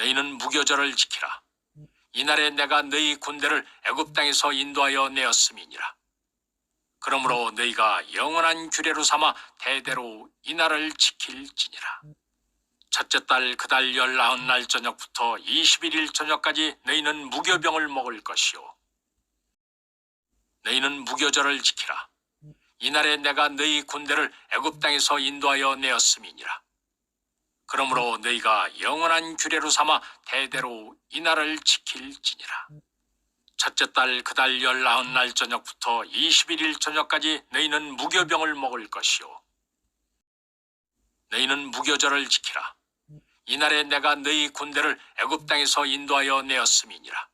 너희는 무교절을 지키라. 이날에 내가 너희 군대를 애굽 땅에서 인도하여 내었음이니라. 그러므로 너희가 영원한 규례로 삼아 대대로 이 날을 지킬지니라. 첫째 달 그 달 열나흔 날 저녁부터 21일 저녁까지 너희는 무교병을 먹을 것이요. 너희는 무교절을 지키라. 이날에 내가 너희 군대를 애굽 땅에서 인도하여 내었음이니라. 그러므로 너희가 영원한 규례로 삼아 대대로 이날을 지킬지니라. 첫째 달 그 달 열나흔 날 저녁부터 21일 저녁까지 너희는 무교병을 먹을 것이요. 너희는 무교절을 지키라. 이날에 내가 너희 군대를 애굽 땅에서 인도하여 내었음이니라.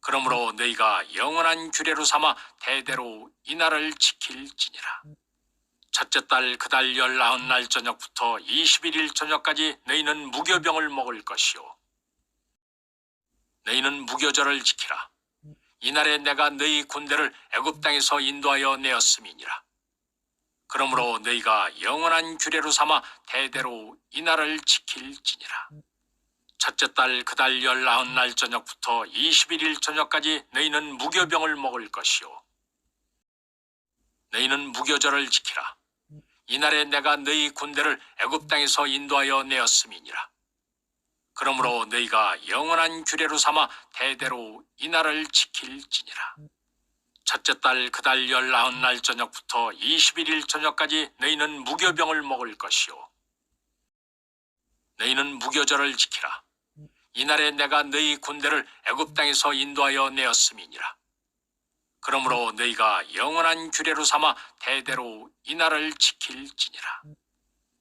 그러므로 너희가 영원한 규례로 삼아 대대로 이날을 지킬지니라. 첫째 달 그달 열나흔 날 저녁부터 21일 저녁까지 너희는 무교병을 먹을 것이요. 너희는 무교절을 지키라. 이날에 내가 너희 군대를 애굽 땅에서 인도하여 내었음이니라. 그러므로 너희가 영원한 규례로 삼아 대대로 이 날을 지킬지니라. 첫째 달 그달 열나흔 날 저녁부터 21일 저녁까지 너희는 무교병을 먹을 것이요. 너희는 무교절을 지키라. 이날에 내가 너희 군대를 애굽 땅에서 인도하여 내었음이니라. 그러므로 너희가 영원한 규례로 삼아 대대로 이날을 지킬지니라. 첫째 달 그 달 열나흔 날 저녁부터 21일 저녁까지 너희는 무교병을 먹을 것이요. 너희는 무교절을 지키라. 이날에 내가 너희 군대를 애굽 땅에서 인도하여 내었음이니라. 그러므로 너희가 영원한 규례로 삼아 대대로 이날을 지킬지니라.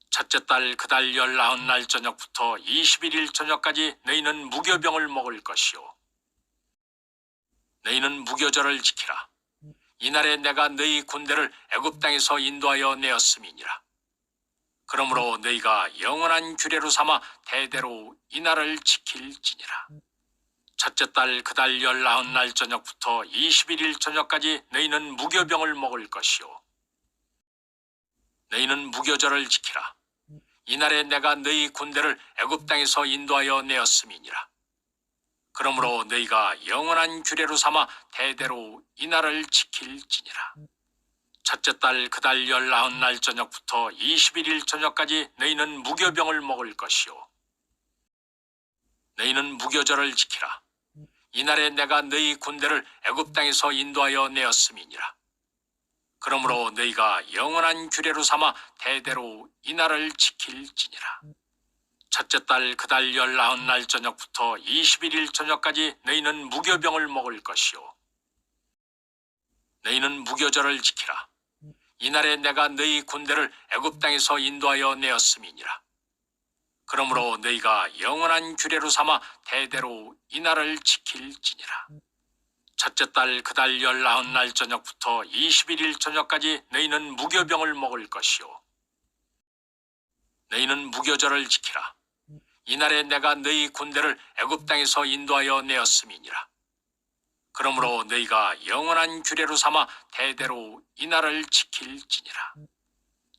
첫째 달 그달 열나흔 날 저녁부터 21일 저녁까지 너희는 무교병을 먹을 것이요. 너희는 무교절을 지키라. 이날에 내가 너희 군대를 애굽 땅에서 인도하여 내었음이니라. 그러므로 너희가 영원한 규례로 삼아 대대로 이날을 지킬지니라. 첫째 달 그 달 열나흔 날 저녁부터 21일 저녁까지 너희는 무교병을 먹을 것이요. 너희는 무교절을 지키라. 이날에 내가 너희 군대를 애굽 땅에서 인도하여 내었음이니라. 그러므로 너희가 영원한 규례로 삼아 대대로 이날을 지킬지니라. 첫째 달 그 달 열나흔 날 저녁부터 21일 저녁까지 너희는 무교병을 먹을 것이요. 너희는 무교절을 지키라. 이날에 내가 너희 군대를 애굽 땅에서 인도하여 내었음이니라. 그러므로 너희가 영원한 규례로 삼아 대대로 이날을 지킬지니라. 첫째 달 그달 열나흔 날 저녁부터 21일 저녁까지 너희는 무교병을 먹을 것이요. 너희는 무교절을 지키라. 이날에 내가 너희 군대를 애굽 땅에서 인도하여 내었음이니라. 그러므로 너희가 영원한 규례로 삼아 대대로 이날을 지킬지니라. 첫째 달 그 달 열나흔 날 저녁부터 21일 저녁까지 너희는 무교병을 먹을 것이요. 너희는 무교절을 지키라. 이날에 내가 너희 군대를 애굽 땅에서 인도하여 내었음이니라. 그러므로 너희가 영원한 규례로 삼아 대대로 이날을 지킬지니라.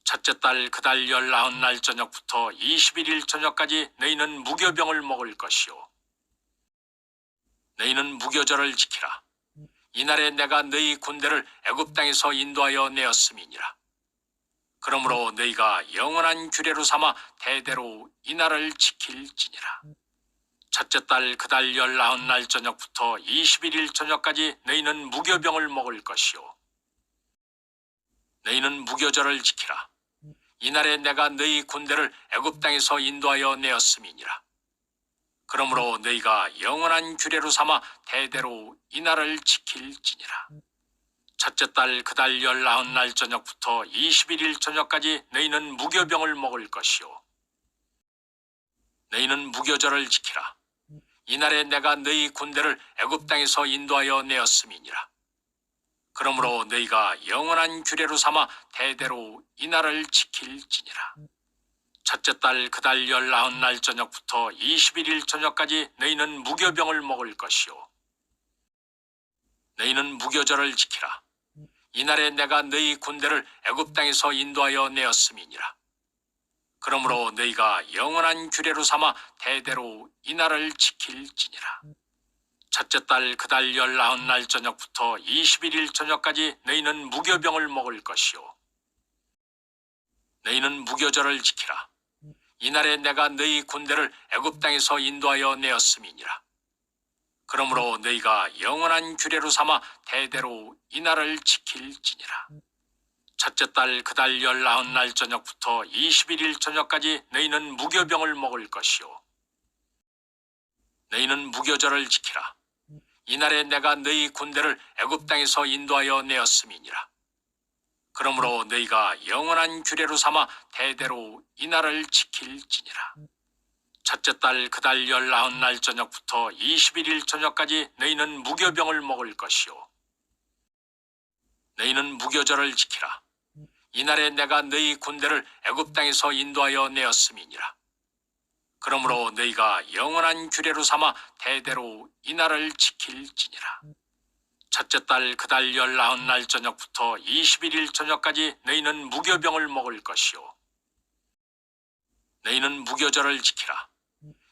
첫째 달 그 달 열나흔 날 저녁부터 21일 저녁까지 너희는 무교병을 먹을 것이요. 너희는 무교절을 지키라. 이날에 내가 너희 군대를 애굽 땅에서 인도하여 내었음이니라. 그러므로 너희가 영원한 규례로 삼아 대대로 이 날을 지킬지니라. 첫째 달 그 달 열나흔 날 저녁부터 21일 저녁까지 너희는 무교병을 먹을 것이요. 너희는 무교절을 지키라. 이날에 내가 너희 군대를 애굽 땅에서 인도하여 내었음이니라. 그러므로 너희가 영원한 규례로 삼아 대대로 이날을 지킬지니라. 첫째 달 그 달 열나흔 날 저녁부터 21일 저녁까지 너희는 무교병을 먹을 것이요. 너희는 무교절을 지키라. 이날에 내가 너희 군대를 애굽 땅에서 인도하여 내었음이니라. 그러므로 너희가 영원한 규례로 삼아 대대로 이날을 지킬지니라. 첫째 달 그 달 열나흔 날 저녁부터 21일 저녁까지 너희는 무교병을 먹을 것이요. 너희는 무교절을 지키라. 이날에 내가 너희 군대를 애굽 땅에서 인도하여 내었음이니라. 그러므로 너희가 영원한 규례로 삼아 대대로 이 날을 지킬지니라. 첫째 달 그달 열나흔 날 저녁부터 21일 저녁까지 너희는 무교병을 먹을 것이요. 너희는 무교절을 지키라. 이날에 내가 너희 군대를 애굽 땅에서 인도하여 내었음이니라. 그러므로 너희가 영원한 규례로 삼아 대대로 이 날을 지킬지니라. 첫째 달 그달 열나흔 날 저녁부터 21일 저녁까지 너희는 무교병을 먹을 것이요. 너희는 무교절을 지키라. 이날에 내가 너희 군대를 애굽 땅에서 인도하여 내었음이니라. 그러므로 너희가 영원한 규례로 삼아 대대로 이 날을 지킬지니라. 첫째 달 그 달 열나흔 날 저녁부터 21일 저녁까지 너희는 무교병을 먹을 것이요. 너희는 무교절을 지키라. 이날에 내가 너희 군대를 애굽 땅에서 인도하여 내었음이니라. 그러므로 너희가 영원한 규례로 삼아 대대로 이 날을 지킬지니라. 첫째 달 그 달 열나흔 날 저녁부터 21일 저녁까지 너희는 무교병을 먹을 것이요. 너희는 무교절을 지키라.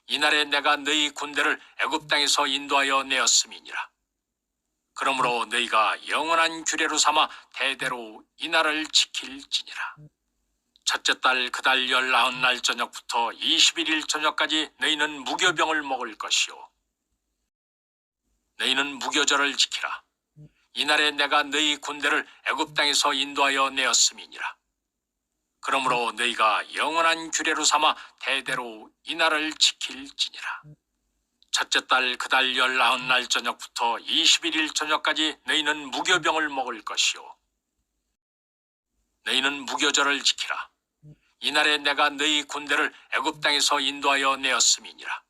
이날에 내가 너희 군대를 애굽 땅에서 인도하여 내었음이니라. 그러므로 너희가 영원한 규례로 삼아 대대로 이 날을 지킬지니라. 첫째 달 그달 열나흔 날 저녁부터 21일 저녁까지 너희는 무교병을 먹을 것이요. 너희는 무교절을 지키라. 이날에 내가 너희 군대를 애굽 땅에서 인도하여 내었음이니라. 그러므로 너희가 영원한 규례로 삼아 대대로 이 날을 지킬지니라. 첫째 달 그달 열나흔 날 저녁부터 21일 저녁까지 너희는 무교병을 먹을 것이요. 너희는 무교절을 지키라. 이날에 내가 너희 군대를 애굽 땅에서 인도하여 내었음이니라.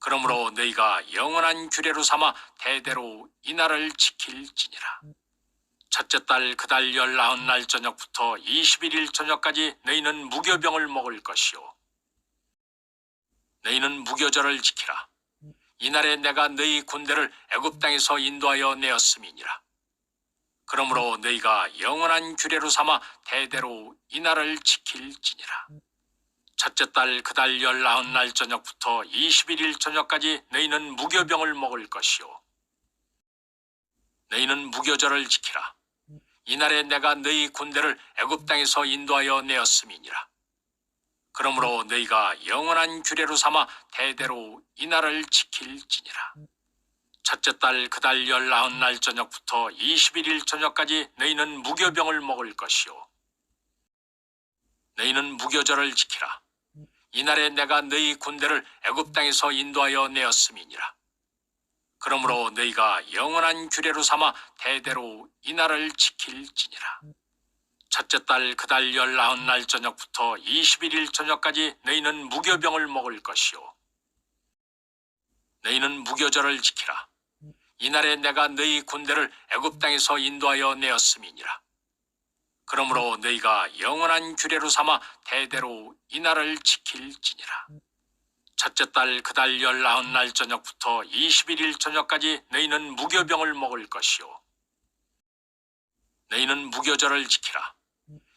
그러므로 너희가 영원한 규례로 삼아 대대로 이 날을 지킬지니라. 첫째 달 그달 열나흔 날 저녁부터 21일 저녁까지 너희는 무교병을 먹을 것이요. 너희는 무교절을 지키라. 이날에 내가 너희 군대를 애굽 땅에서 인도하여 내었음이니라. 그러므로 너희가 영원한 규례로 삼아 대대로 이 날을 지킬지니라. 첫째 달 그달 열나흔 날 저녁부터 21일 저녁까지 너희는 무교병을 먹을 것이요. 너희는 무교절을 지키라. 이날에 내가 너희 군대를 애굽 땅에서 인도하여 내었음이니라. 그러므로 너희가 영원한 규례로 삼아 대대로 이 날을 지킬지니라. 첫째 달 그 달 열나흔 날 저녁부터 21일 저녁까지 너희는 무교병을 먹을 것이요. 너희는 무교절을 지키라. 이날에 내가 너희 군대를 애굽 땅에서 인도하여 내었음이니라. 그러므로 너희가 영원한 규례로 삼아 대대로 이 날을 지킬지니라. 첫째 달 그 달 열나흔 날 저녁부터 21일 저녁까지 너희는 무교병을 먹을 것이요. 너희는 무교절을 지키라. 이날에 내가 너희 군대를 애굽 땅에서 인도하여 내었음이니라. 그러므로 너희가 영원한 규례로 삼아 대대로 이 날을 지킬지니라. 첫째 달 그달 열나흔 날 저녁부터 21일 저녁까지 너희는 무교병을 먹을 것이요. 너희는 무교절을 지키라.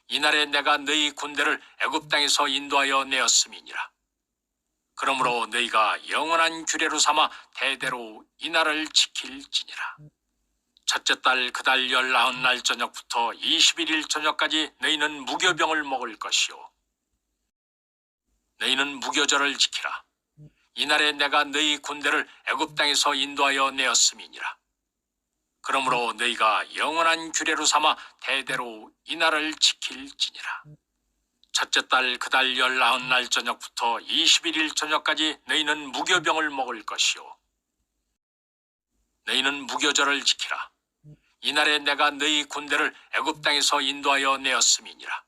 이날에 내가 너희 군대를 애굽 땅에서 인도하여 내었음이니라. 그러므로 너희가 영원한 규례로 삼아 대대로 이 날을 지킬지니라. 첫째 달 그 달 열나흔 날 저녁부터 21일 저녁까지 너희는 무교병을 먹을 것이요. 너희는 무교절을 지키라. 이날에 내가 너희 군대를 애굽 땅에서 인도하여 내었음이니라. 그러므로 너희가 영원한 규례로 삼아 대대로 이 날을 지킬지니라. 첫째 달 그달 열나흔 날 저녁부터 21일 저녁까지 너희는 무교병을 먹을 것이요. 너희는 무교절을 지키라. 이날에 내가 너희 군대를 애굽 땅에서 인도하여 내었음이니라.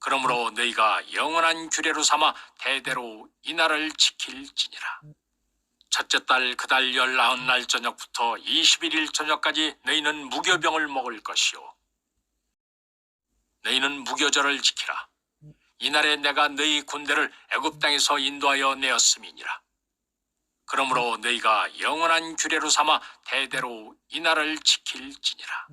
그러므로 너희가 영원한 규례로 삼아 대대로 이 날을 지킬지니라. 첫째 달 그달 열나흔 날 저녁부터 21일 저녁까지 너희는 무교병을 먹을 것이요. 너희는 무교절을 지키라. 이날에 내가 너희 군대를 애굽 땅에서 인도하여 내었음이니라. 그러므로 너희가 영원한 규례로 삼아 대대로 이 날을 지킬지니라.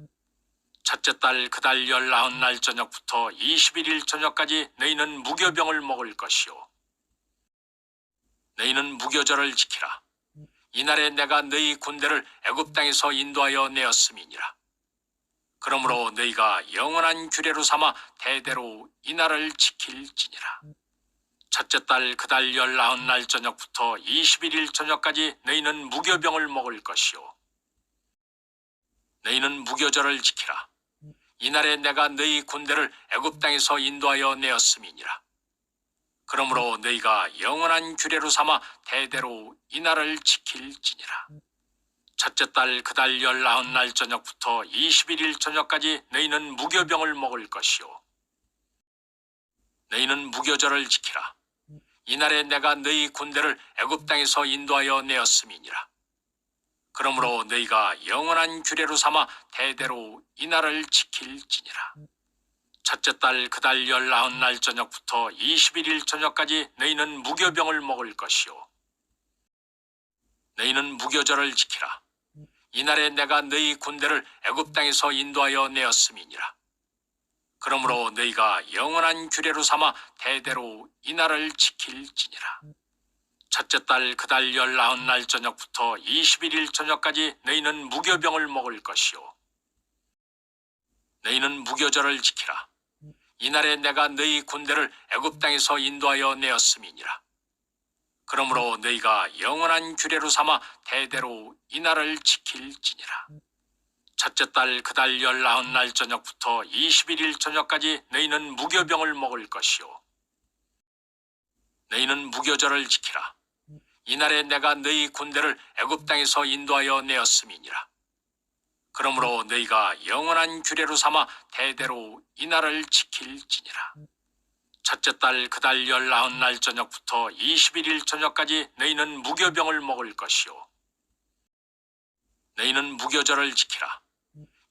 첫째 달 그 달 열아홉 날 저녁부터 21일 저녁까지 너희는 무교병을 먹을 것이요. 너희는 무교절을 지키라. 이날에 내가 너희 군대를 애굽 땅에서 인도하여 내었음이니라. 그러므로 너희가 영원한 규례로 삼아 대대로 이날을 지킬지니라. 첫째 달 그 달 열아홉 날 저녁부터 21일 저녁까지 너희는 무교병을 먹을 것이요. 너희는 무교절을 지키라. 이날에 내가 너희 군대를 애굽 땅에서 인도하여 내었음이니라. 그러므로 너희가 영원한 규례로 삼아 대대로 이날을 지킬지니라. 첫째 달 그달 열아홉 날 저녁부터 21일 저녁까지 너희는 무교병을 먹을 것이요. 너희는 무교절을 지키라. 이날에 내가 너희 군대를 애굽 땅에서 인도하여 내었음이니라. 그러므로 너희가 영원한 규례로 삼아 대대로 이 날을 지킬지니라. 첫째 달 그달 열아홉 날 저녁부터 21일 저녁까지 너희는 무교병을 먹을 것이요. 너희는 무교절을 지키라. 이날에 내가 너희 군대를 애굽 땅에서 인도하여 내었음이니라. 그러므로 너희가 영원한 규례로 삼아 대대로 이날을 지킬지니라. 첫째 달 그달 열아홉 날 저녁부터 21일 저녁까지 너희는 무교병을 먹을 것이요. 너희는 무교절을 지키라. 이날에 내가 너희 군대를 애굽 땅에서 인도하여 내었음이니라. 그러므로 너희가 영원한 규례로 삼아 대대로 이날을 지킬지니라. 첫째 달 그 달 열아홉 날 저녁부터 21일 저녁까지 너희는 무교병을 먹을 것이요. 너희는 무교절을 지키라. 이날에 내가 너희 군대를 애굽 땅에서 인도하여 내었음이니라. 그러므로 너희가 영원한 규례로 삼아 대대로 이날을 지킬지니라. 첫째 달 그달 열아홉 날 저녁부터 21일 저녁까지 너희는 무교병을 먹을 것이요. 너희는 무교절을 지키라.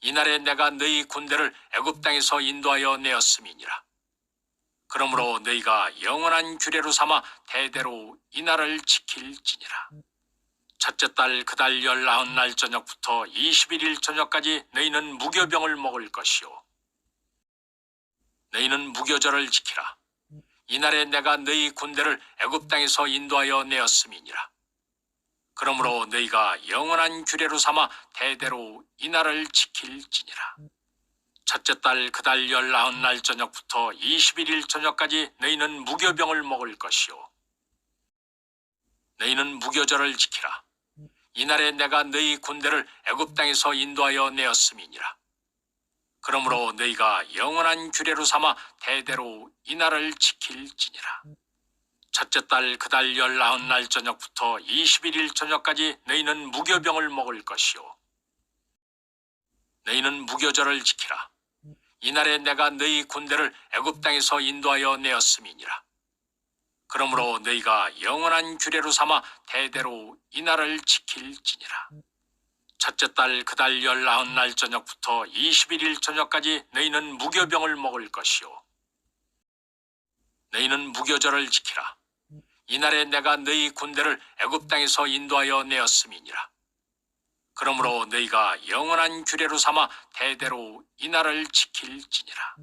이날에 내가 너희 군대를 애굽 땅에서 인도하여 내었음이니라. 그러므로 너희가 영원한 규례로 삼아 대대로 이날을 지킬지니라. 첫째 달 그달 열아홉 날 저녁부터 21일 저녁까지 너희는 무교병을 먹을 것이요. 너희는 무교절을 지키라. 이날에 내가 너희 군대를 애굽 땅에서 인도하여 내었음이니라. 그러므로 너희가 영원한 규례로 삼아 대대로 이날을 지킬지니라. 첫째 달 그 달 열아홉 날 저녁부터 21일 저녁까지 너희는 무교병을 먹을 것이요. 너희는 무교절을 지키라. 이날에 내가 너희 군대를 애굽 땅에서 인도하여 내었음이니라. 그러므로 너희가 영원한 규례로 삼아 대대로 이날을 지킬지니라. 첫째 달 그달 열아홉 날 저녁부터 21일 저녁까지 너희는 무교병을 먹을 것이요. 너희는 무교절을 지키라. 이날에 내가 너희 군대를 애굽 땅에서 인도하여 내었음이니라. 그러므로 너희가 영원한 규례로 삼아 대대로 이날을 지킬지니라. 첫째 달 그달 열아홉 날 저녁부터 21일 저녁까지 너희는 무교병을 먹을 것이요. 너희는 무교절을 지키라. 이날에 내가 너희 군대를 애굽 땅에서 인도하여 내었음이니라. 그러므로 너희가 영원한 규례로 삼아 대대로 이 날을 지킬지니라.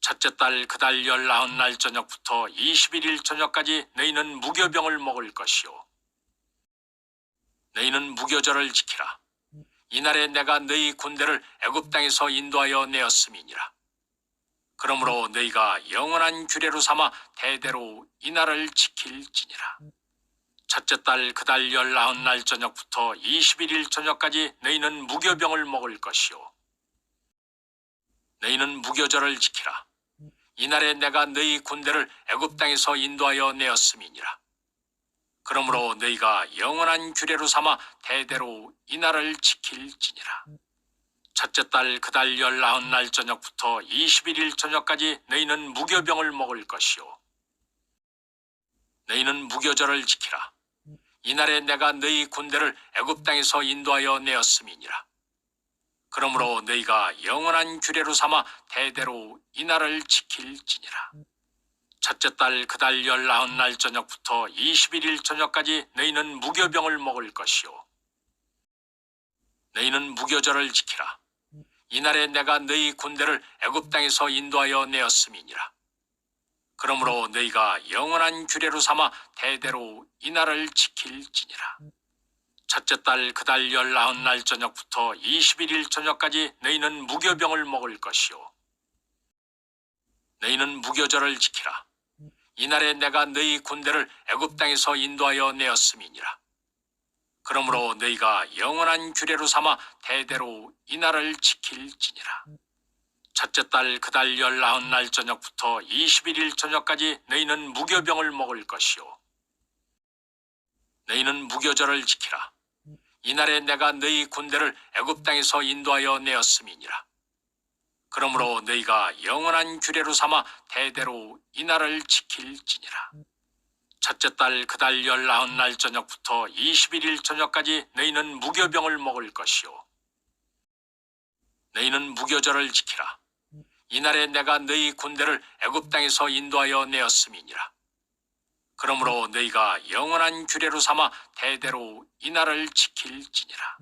첫째 달 그달 열아홉 날 저녁부터 21일 저녁까지 너희는 무교병을 먹을 것이요. 너희는 무교절을 지키라. 이날에 내가 너희 군대를 애굽 땅에서 인도하여 내었음이니라. 그러므로 너희가 영원한 규례로 삼아 대대로 이날을 지킬지니라. 첫째 달 그달 열아홉 날 저녁부터 21일 저녁까지 너희는 무교병을 먹을 것이요. 너희는 무교절을 지키라. 이날에 내가 너희 군대를 애굽 땅에서 인도하여 내었음이니라. 그러므로 너희가 영원한 규례로 삼아 대대로 이날을 지킬지니라. 첫째 달 그 달 열아홉 날 저녁부터 21일 저녁까지 너희는 무교병을 먹을 것이요. 너희는 무교절을 지키라. 이날에 내가 너희 군대를 애굽 땅에서 인도하여 내었음이니라. 그러므로 너희가 영원한 규례로 삼아 대대로 이날을 지킬지니라. 첫째 달 그 달 열아홉 날 저녁부터 21일 저녁까지 너희는 무교병을 먹을 것이요. 너희는 무교절을 지키라. 이날에 내가 너희 군대를 애굽 땅에서 인도하여 내었음이니라. 그러므로 너희가 영원한 규례로 삼아 대대로 이 날을 지킬지니라. 첫째 달 그 달 열나흔 날 저녁부터 21일 저녁까지 너희는 무교병을 먹을 것이요. 너희는 무교절을 지키라. 이날에 내가 너희 군대를 애굽 땅에서 인도하여 내었음이니라. 그러므로 너희가 영원한 규례로 삼아 대대로 이 날을 지킬지니라. 첫째 달 그 달 열나흔 날 저녁부터 21일 저녁까지 너희는 무교병을 먹을 것이요. 너희는 무교절을 지키라. 이날에 내가 너희 군대를 애굽 땅에서 인도하여 내었음이니라. 그러므로 너희가 영원한 규례로 삼아 대대로 이 날을 지킬지니라. 첫째 달 그 달 열나흔 날 저녁부터 21일 저녁까지 너희는 무교병을 먹을 것이요. 너희는 무교절을 지키라. 이날에 내가 너희 군대를 애굽 땅에서 인도하여 내었음이니라. 그러므로 너희가 영원한 규례로 삼아 대대로 이 날을 지킬지니라.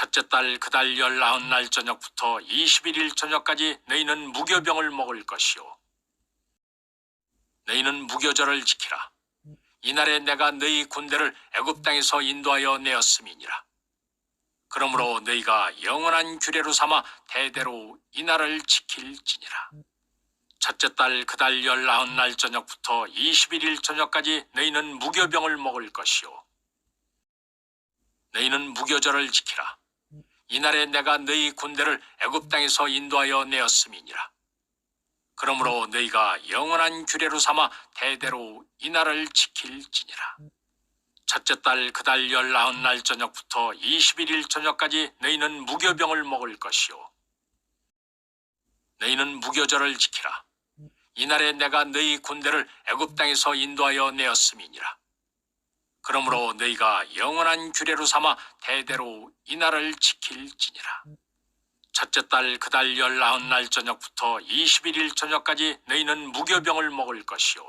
첫째 달 그달 열나흔 날 저녁부터 21일 저녁까지 너희는 무교병을 먹을 것이요. 너희는 무교절을 지키라. 이날에 내가 너희 군대를 애굽 땅에서 인도하여 내었음이니라. 그러므로 너희가 영원한 규례로 삼아 대대로 이 날을 지킬지니라. 첫째 달 그달 열나흔 날 저녁부터 21일 저녁까지 너희는 무교병을 먹을 것이요. 너희는 무교절을 지키라. 이날에 내가 너희 군대를 애굽 땅에서 인도하여 내었음이니라. 그러므로 너희가 영원한 규례로 삼아 대대로 이 날을 지킬지니라. 첫째 달 그 달 열나흔 날 저녁부터 21일 저녁까지 너희는 무교병을 먹을 것이요. 너희는 무교절을 지키라. 이날에 내가 너희 군대를 애굽 땅에서 인도하여 내었음이니라. 그러므로 너희가 영원한 규례로 삼아 대대로 이 날을 지킬지니라. 첫째 달 그달 열나흔 날 저녁부터 21일 저녁까지 너희는 무교병을 먹을 것이요.